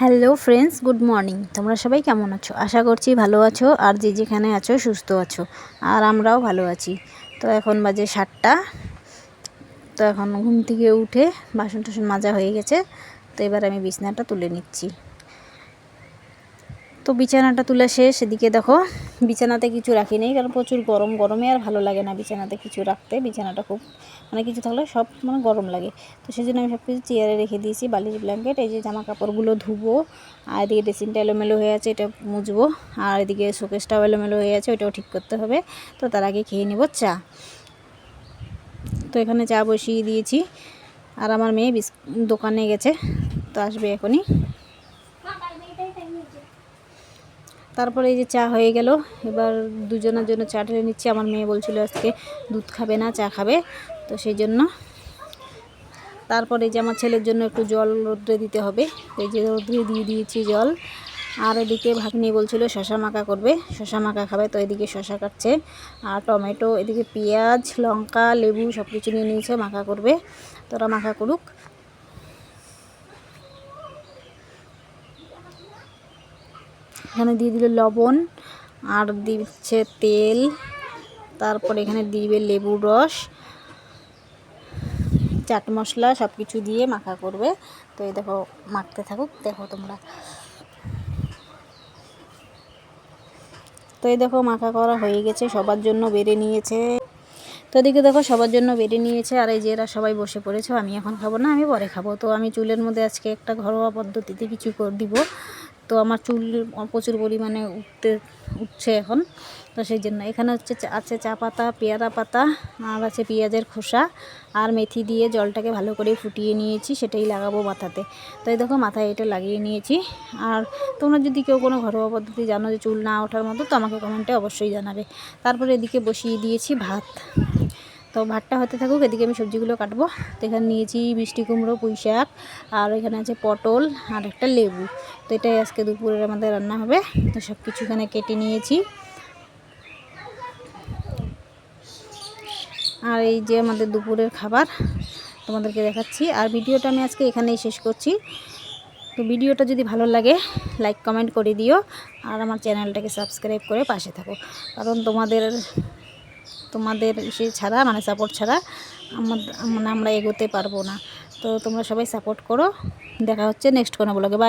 Hello friends good morning তোমরা সবাই কেমন আছো? আশা করছি ভালো আছো আর যে যেখানে আছো, সুস্থ আছো। আর আমরাও ভালো আছি। তো এখন বাজে সাতটা। তো এখন ঘুম থেকে উঠে বাসন টাসন মাজা হয়ে গেছে। তো এবার আমি বিছনাটা তুলে নিচ্ছি। তো বিছানাটা তোলা শেষ, এদিকে দেখো বিছানাতে কিছু রাখি নেই, কারণ প্রচুর গরম, গরমে আর ভালো লাগে না বিছানাতে কিছু রাখতে, বিছানাটা খুব মানে কিছু থাকলে সব মানে গরম লাগে। তো সেই জন্য আমি সব কিছু চেয়ারে রেখে দিয়েছি, বালিশ, ব্ল্যাঙ্কেট, এই যে জামা কাপড়গুলো ধুবো, আর এদিকে ড্রেসিংটা এলোমেলো হয়ে আছে, এটা মুজবো আর এদিকে শোকেসটাও এলোমেলো হয়ে আছে ওইটাও ঠিক করতে হবে, তো তার আগে খেয়ে নেব চা। তো এখানে চা বসিয়ে দিয়েছি, আর আমার মেয়ে দোকানে গেছে, তো আসবে এখনই। তারপরে এই যে চা হয়ে গেল। এবার দুজনের জন্য চা ঢেলে নিচ্ছি। আমার মেয়ে বলছিল আজকে দুধ খাবে না, চা খাবে। তো সেই জন্য তারপরে যে আমার ছেলের জন্য একটু জল রোদ্রে দিতে হবে। এই যে রোদ্রে দিয়ে দিয়েছি জল। আর এদিকে ভাগ্নি বলছিল শশা মাখা করবে। শশা মাখা খাবে, তো এদিকে শশা কাটছে। আর টমেটো, এদিকে পেঁয়াজ, লঙ্কা, লেবু সব কিছু নিয়ে নিয়েছে, মাখা করবে। তোরা মাখা করুক। এখানে দিয়ে দিল লবণ আর দিচ্ছে তেল। তারপর এখানে দিবে লেবুর রস। চাট মশলা সব কিছু দিয়ে মাখা করবে। তো এই দেখো, মাখতে থাকুক, দেখো তোমরা। তো এই দেখো, মাখা করা হয়ে গেছে, সবার জন্য বেড়ে নিয়েছে। তো এদিকে দেখো, সবার জন্য বেড়ে নিয়েছে। আর এই যে এরা সবাই বসে পড়েছে, আমি এখন খাব না, আমি পরে খাব। তো আমি চুলের মধ্যে আজকে একটা ঘরোয়া পদ্ধতিতে কিছু করে দিব। তো আমার চুল প্রচুর পরিমাণে উঠতে, উঠছে এখন। তো সেই জন্য এখানে হচ্ছে আছে চা পাতা, পেয়ারা পাতা, আর আছে পেঁয়াজের খোসা, আর মেথি দিয়ে জলটাকে ভালো করে ফুটিয়ে নিয়েছি, সেটাই লাগাবো মাথাতে। তো এই দেখো মাথায় এটা লাগিয়ে নিয়েছি। আর তোমরা যদি কেউ কোনো ঘরোয়া পদ্ধতি জানো যে চুল না ওঠার মতো, তো আমাকে কমেন্টে অবশ্যই জানাবে। তারপরে এদিকে বসিয়ে দিয়েছি ভাত। তো ভাতটা হতে থাকুক, এদিকে আমি সবজিগুলো কাটবো। তো এখানে নিয়েছি মিষ্টি কুমড়ো, পুঁই শাক, আর এখানে আছে পটল আর একটা লেবু। তো এটাই আজকে দুপুরের আমাদের রান্না হবে। তো সব কিছু এখানে কেটে নিয়েছি। আর এই যে আমাদের দুপুরের খাবার তোমাদেরকে দেখাচ্ছি। আর ভিডিওটা আমি আজকে এখানেই শেষ করছি। তো ভিডিওটা যদি ভালো লাগে, লাইক, কমেন্ট করে দিও। আর আমার চ্যানেলটাকে সাবস্ক্রাইব করে পাশে থাকো। কারণ তোমাদের তোমাদের সে ছাড়া মানে সাপোর্ট ছাড়া মানে আমরা এগোতে পারব না। তো তোমরা সবাই সাপোর্ট করো। দেখা হচ্ছে নেক্সট কোনো ব্লগে বাই